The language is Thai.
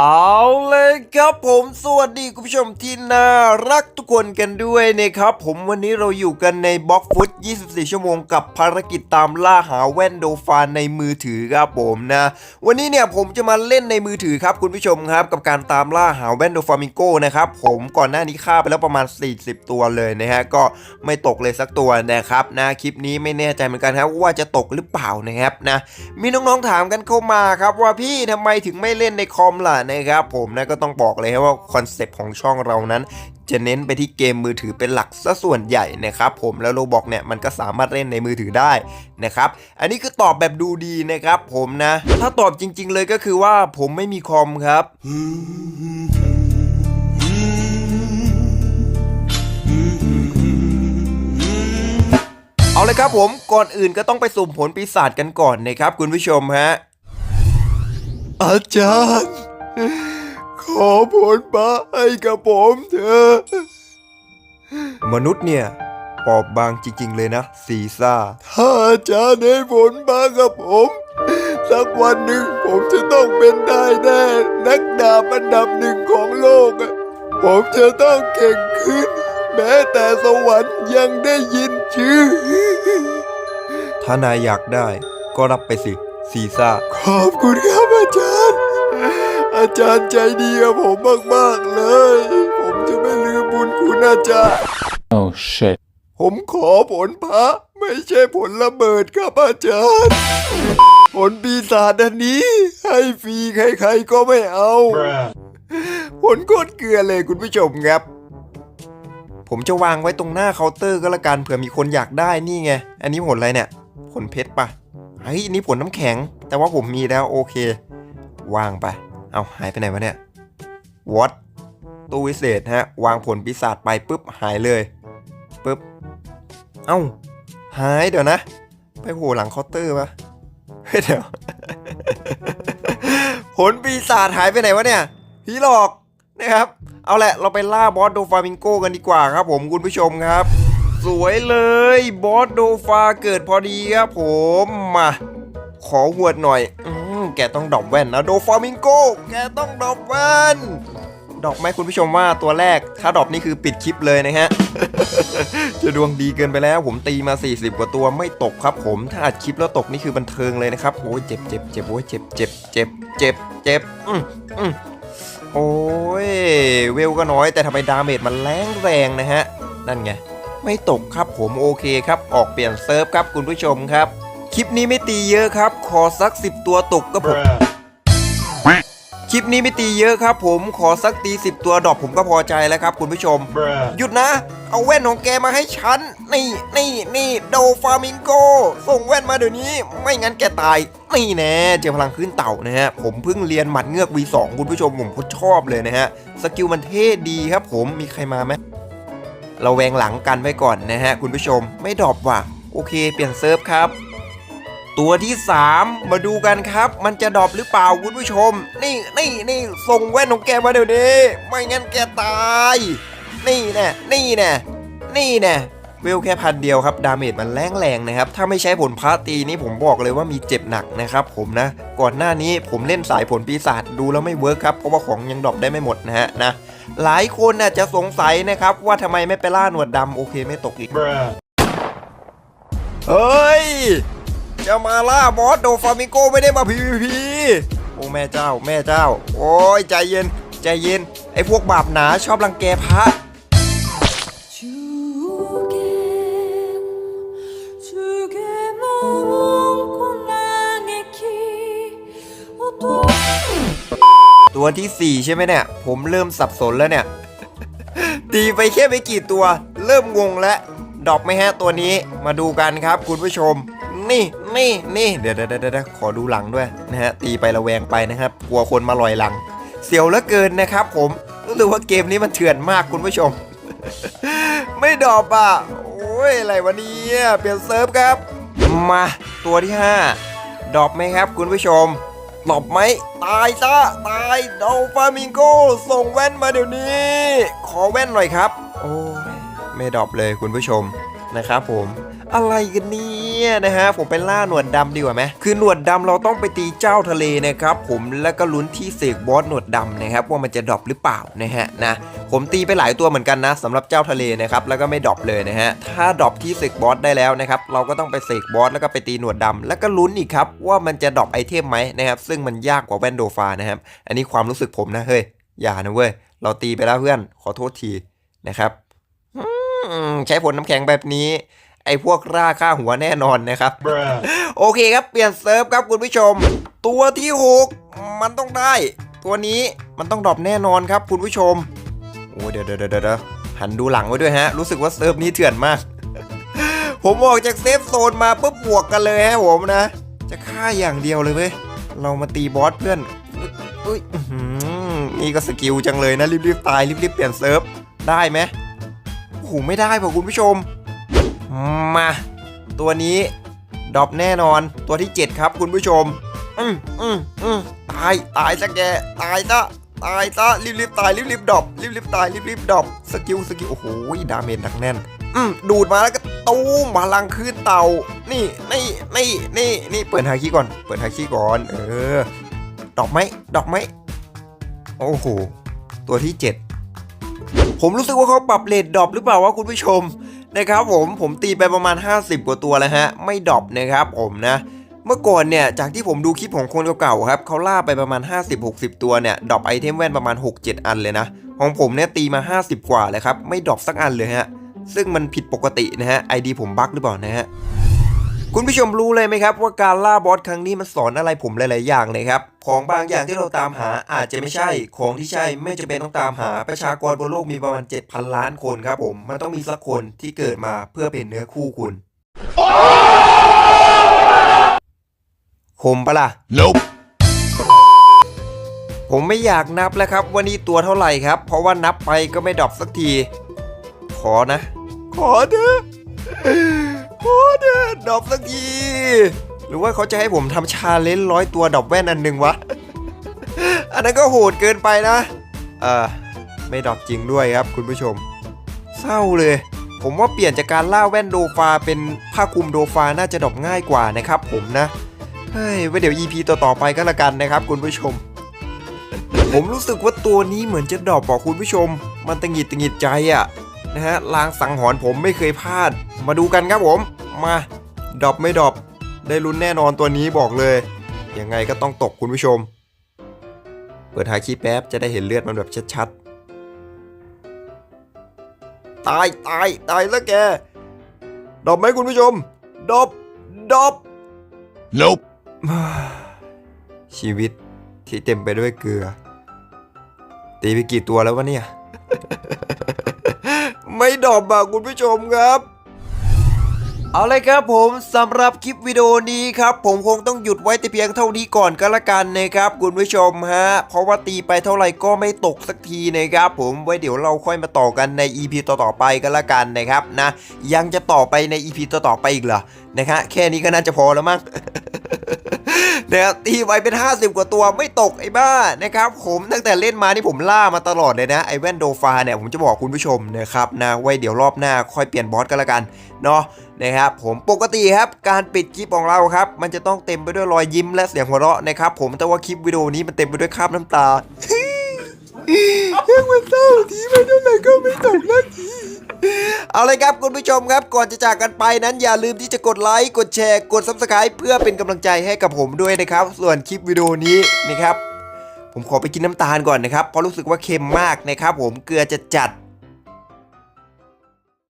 เอาเลยครับผมสวัสดีคุณผู้ชมที่น่ารักทุกคนกันด้วยนะครับ ผมวันนี้เราอยู่กันในบล็อกฟุต 24 ชั่วโมงกับภารกิจตามล่าหาแว่นโดฟานในมือถือครับผมนะ วันนี้เนี่ยผมจะมาเล่นในมือถือครับคุณผู้ชมครับ กับการตามล่าหาแว่นโดฟามิโก้นะครับผมก่อนหน้านี้ฆ่าไปแล้วประมาณ 40 ตัวเลยนะฮะก็ไม่ตกเลยสักตัวนะครับนะคลิปนี้ไม่แน่ใจเหมือนกันครับว่าจะตกหรือเปล่านะครับนะมีน้องๆถามกันเข้ามาครับว่าพี่ทำไมถึงไม่เล่นในคอมล่ะนะครับผมนะก็ต้องบอกเลยครับว่าคอนเซปต์ของช่องเรานั้น จะเน้นไปที่เกมมือถือเป็นหลักซะส่วนใหญ่นะครับผมแล้วโลบอกเนี่ยมันก็สามารถเล่นในมือถือได้นะครับอันนี้คือตอบแบบดูดีนะครับผมนะ ถ้าตอบจริง ๆ เลยก็คือว่าผมไม่มีคอมครับเอาเลยครับผมก่อนอื่นก็ต้องไปสุ่มผลปีศาจกันก่อนนะครับคุณผู้ชมฮะ อาจารย์ ขอผลมาให้กับผมเถอะ มนุษย์เนี่ยปอบบางจริงๆเลยนะซีซ่า ถ้าอาจารย์ให้ผลมากับผม สักวันหนึ่งผมจะต้องเป็นได้แน่ นักดาบอันดับหนึ่งของโลกอะผมจะต้องเก่งขึ้น แม้แต่สวรรค์ยังได้ยินชื่อ ถ้านายอยากได้ ก็รับไปสิซีซ่า ขอบคุณครับอาจารย์ อาจารย์ใจดีกับผมมากๆเลย ผมจะไม่ลืมบุญคุณอาจารย์ Oh shit. ผมขอผลพระไม่ใช่ผลระเบิดครับอาจารย์ ผลปีศาจอันนี้ ให้ฟรีใครๆก็ไม่เอา ผลโคตรเกลือเลยคุณผู้ชมครับ ผมจะวางไว้ตรงหน้าเคาน์เตอร์ก็แล้วกันเผื่อมีคนอยากได้นี่ไง อันนี้ผลอะไรเนี่ย ผลเพชรปะเฮ้ยอันนี่ผลน้ำแข็ง แต่ว่าผมมีแล้วโอเค วางไป เอาหายไปไหนวะเนี่ย what ตู้วิเศษฮะ วางผลปีศาจไปปุ๊บหายเลยปุ๊บ เอ้า หายเดี๋ยวนะ ไปโผล่หลังเคาน์เตอร์ปะเฮ้ยเดี๋ยว ผลปีศาจหายไปไหนวะเนี่ยพี่หลอกนะครับ เอาแหละเราไปล่าบอสโดฟามิงโกกันดีกว่าครับผมคุณผู้ชมครับ สวยเลยบอสโดฟาเกิดพอดีครับผมมาขอหวดหน่อย อื แกต้องดรอปแว่นนะโดฟามิงโกแกต้องดรอปแว่นดรอปไหมคุณผู้ชมว่าตัวแรกถ้าดรอปนี่คือปิดคลิปเลยนะฮะ จะดวงดีเกินไปแล้วผมตีมา 40 กว่าตัวไม่ตกครับผมถ้าอัดคลิปแล้วตกนี่คือบันเทิงเลยนะครับโอ้ยเจ็บเจ็บเจ็บโอ้ยเจ็บเจ็บเจ็บเจ็บเจ็บอืมอืมโอ้ยเวลก็น้อยแต่ทำไมดาเมจมันแรงแรงนะฮะ นั่นไง ไม่ตกครับผมโอเคครับ ออกเปลี่ยนเซิร์ฟครับคุณผู้ชมครับ คลิปนี้ไม่ตีเยอะครับ ขอสัก10ตัวตกก็ผม คลิปนี้ไม่ตีเยอะครับ ผมขอสักตี10ตัวดรอปผมก็พอใจแล้วครับ คุณผู้ชม หยุดนะ เอาแว่นของแกมาให้ฉัน นี่นี่นี่โดฟามิงโก ส่งแว่นมาเดี๋ยวนี้ ไม่งั้นแกตายนี่แน่เจอพลังขึ้นเต่านะฮะ ผมเพิ่งเรียนหมัดเงือก V2 คุณผู้ชมผมก็ชอบเลยนะฮะ สกิลมันเท่ดีครับ ผมมีใครมาไหมเราแวงหลังกันไว้ก่อนนะฮะ คุณผู้ชมไม่ดรอปว่ะ โอเค เปลี่ยนเซิร์ฟครับ ตัวที่ 3 มาดูกันครับ มันจะดรอปหรือเปล่าคุณผู้ชม นี่นี่นี่ส่งแว่นของแกมาเดี๋ยวนี้ ไม่งั้นแกตาย นี่แน่นี่แน่นี่แน่เวลแค่พันเดียวครับ ดาเมจมันแรงแรงๆนะครับ ถ้าไม่ใช้ผลพาตีนี่ผมบอกเลยว่ามีเจ็บหนักนะครับผมนะ ก่อนหน้านี้ผมเล่นสายผลปีศาจดูแล้วไม่เวิร์คครับ เพราะว่าของยังดรอปได้ไม่หมดนะฮะนะ หลายคนน่ะจะสงสัยนะครับ ว่าทำไมไม่ไปล่าหนวดดำโอเคไม่ตกอีก เฮ้ย จะมาล่าบอสโดฟามิโกไม่ได้มาพีพีโอ้แม่เจ้าแม่เจ้า โอ้ยใจเย็น ใจเย็น ไอ้พวกบาปหนาชอบรังแกพระตัวที่ 4 ใช่ไหมเนี่ย ผมเริ่มสับสนแล้วเนี่ยตีไปแค่ไม่กี่ตัว เริ่มงงแล้วดอกไม่แฮะตัวนี้มาดูกันครับคุณผู้ชม นี่นี่นี่เดี๋ยวเดี๋ยวเดี๋ยวเดี๋ยวขอดูหลังด้วยนะฮะตีไประแวงไปนะครับ กลัวคนมาลอยหลัง เสียวเหลือเกินนะครับ ผมรู้สึกว่าเกมนี้มันเถื่อนมากคุณผู้ชม ไม่ดรอปอะโอ้ยอะไรวะเนี่ยเปลี่ยนเซิร์ฟครับ มาตัวที่ 5ดรอปไหมครับ คุณผู้ชมหลบไหมตายซะตายโดฟามิงโกส่งแว่นมาเดี๋ยวนี้ ขอแว่นหน่อยครับ โอ้ยไม่ดรอปเลยคุณผู้ชม นะครับผมอะไรกันเนี่ยนะฮะผมไปล่าหนวดดำดีกว่าไหมคือหนวดดำเราต้องไปตีเจ้าทะเลนะครับผมแล้วก็ลุ้นที่เสกบอสหนวดดำนะครับว่ามันจะดรอปหรือเปล่านะฮะนะผมตีไปหลายตัวเหมือนกันนะสำหรับเจ้าทะเลนะครับแล้วก็ไม่ดรอปเลยนะฮะถ้าดรอปที่เสกบอสได้แล้วนะครับเราก็ต้องไปเสกบอสแล้วก็ไปตีหนวดดำแล้วก็ลุ้นอีกครับว่ามันจะดรอปไอเทมไหมนะครับซึ่งมันยากกว่าแวนโดฟานะครับอันนี้ความรู้สึกผมนะเฮ้ยอย่านะเว้ยเราตีไปแล้วเพื่อนขอโทษทีนะครับ ใช้ผลน้ำแข็งแบบนี้ ไอ้พวกร่าค่าหัวแน่นอนนะครับ โอเคครับเปลี่ยนเซิร์ฟครับคุณผู้ชม ตัวที่ 6 มันต้องได้ ตัวนี้มันต้องดรอปแน่นอนครับคุณผู้ชม โอ้เดี๋ยวเดี๋ยวเดี๋ยวเดี๋ยวหันดูหลังไว้ด้วยฮะ รู้สึกว่าเซิร์ฟนี้เถื่อนมาก ผมออกจากเซฟโซนมาปุ๊บบวกกันเลยฮะผมนะ จะฆ่าอย่างเดียวเลยเว้ยเรามาตีบอสเพื่อนอุ้ยอื้อหือนี่ก็สกิลจังเลยนะรีบๆตายรีบๆเปลี่ยนเซิร์ฟได้ไหมโอ้โหูไม่ได้ป่ะคุณผู้ชม มา ตัวนี้ดรอปแน่นอนตัวที่ 7 ครับคุณผู้ชม อืมอืมอืมตายตายซะแก ตายซะตายซะรีบรีบตายรีบรีบดรอปรีบรีบตายรีบรีบดรอปสกิลสกิลโอ้โหดาเมจหนักแน่น อืมดูดมาแล้วก็ตูมพลังขึ้นเต่า นี่นี่นี่นี่นี่เปิดฮาคิก่อน เปิดฮาคิก่อน เออดรอปไหมดรอปไหมโอ้โหตัวที่ 7 ผมรู้สึกว่าเขาปรับเลทดรอปหรือเปล่าวะคุณผู้ชมนะครับผมผมตีไปประมาณ 50 กว่าตัวแล้วฮะ ไม่ดรอปนะครับผมนะเมื่อก่อนเนี่ยจากที่ผมดูคลิปของคนเก่าๆครับเขาล่าไปประมาณ 50-60 ตัวเนี่ยดรอปไอเทมแว่นประมาณ 6-7 อันเลยนะ ของผมเนี่ยตีมา 50 กว่าเลยครับไม่ดรอปสักอันเลยฮะซึ่งมันผิดปกตินะฮะไอดีผมบั๊กหรือเปล่านะฮะคุณผู้ชมรู้เลยไหมครับว่าการล่าบอสครั้งนี้มันสอนอะไรผมหลาย ๆ อย่างเลยครับ ของบางอย่างที่เราตามหาอาจจะไม่ใช่ของที่ใช่ไม่จำเป็นต้องตามหาประชากรบนโลกมีประมาณ 7,000 ล้านคนครับผม มันต้องมีสักคนที่เกิดมาเพื่อเป็นเนื้อคู่คุณคมปะล่ะ Nope. ผมไม่อยากนับแล้วครับว่านี่ตัวเท่าไหร่ครับ เพราะว่านับไปก็ไม่ดรอปสักที ขอนะ ขอเถอะขอเถอะดรอปสักทีห รือว่าเขาจะให้ผมทำชาเลนจ์ร้อยตัวดอปแว่นอันหนึ่งวะ อันนั้นก็โหดเกินไปนะ เออไม่ดอปจริงด้วยครับคุณผู้ชม เศร้าเลย ผมว่าเปลี่ยนจากการล่าแว่นโดฟาเป็นผ้าคลุมโดฟาน่าจะดอปง่ายกว่านะครับผมนะเฮ้ยไว้เดี๋ยว EP ต่อๆไปก็แล้วกันนะครับ คุณผู้ชม ผมรู้สึกว่าตัวนี้เหมือนจะดอปบอกคุณผู้ชม มันตังหิดตังหิดใจอะนะฮะลางสังหรณ์ผมไม่เคยพลาด มาดูกันครับผม มาดอปไม่ดอป ได้ลุ้นแน่นอนตัวนี้บอกเลย ยังไงก็ต้องตกคุณผู้ชม เปิดหาคีย์แป๊บจะได้เห็นเลือดมันแบบชัดๆ ตายตายตายแล้วแกดรอปไหมคุณผู้ชมดรอปดรอป Nope. ชีวิตที่เต็มไปด้วยเกลือ ตีไปกี่ตัวแล้ววะเนี่ย ไม่ดอบอะคุณผู้ชมครับ เอาเลยครับผมสำหรับคลิปวิดีโอนี้ครับผมคงต้องหยุดไว้แต่เพียงเท่านี้ก่อนก็แล้วกันนะครับคุณผู้ชมฮะเพราะว่าตีไปเท่าไหร่ก็ไม่ตกสักทีนะครับผมไว้เดี๋ยวเราค่อยมาต่อกันใน EP ต่อๆไปก็แล้วกันนะครับนะยังจะต่อไปใน EP ต่อๆไปอีกเหรอนะฮะแค่นี้ก็น่าจะพอแล้วมั้ง นะครับตีไว้เป็น 50 กว่าตัวไม่ตกไอ้บ้านะครับผมตั้งแต่เล่นมานี่ผมล่ามาตลอดเลยนะไอแว่นโดฟาเนี่ยผมจะบอกคุณผู้ชมนะครับนะไว้เดี๋ยวรอบหน้าค่อยเปลี่ยนบอสกันละกันเนาะนะครับผมปกติครับการปิดคลิปของเราครับมันจะต้องเต็มไปด้วยรอยยิ้มและเสียงหัวเราะนะครับผมแต่ว่าคลิปวิดีโอนี้มันเต็มไปด้วยคราบน้ำตายังมันเศร้าทีไปเท่าไหร่ก็ไม่ตกนาที เอาเลยครับคุณผู้ชมครับ ก่อนจะจากกันไปนั้นอย่าลืมที่จะกดไลค์กดแชร์กดซับสไครป์เพื่อเป็นกำลังใจให้กับผมด้วยนะครับ ส่วนคลิปวิดีโอนี้นะครับ ผมขอไปกินน้ำตาลก่อนนะครับเพราะรู้สึกว่าเค็มมากนะครับ ผมเกลือจะจัด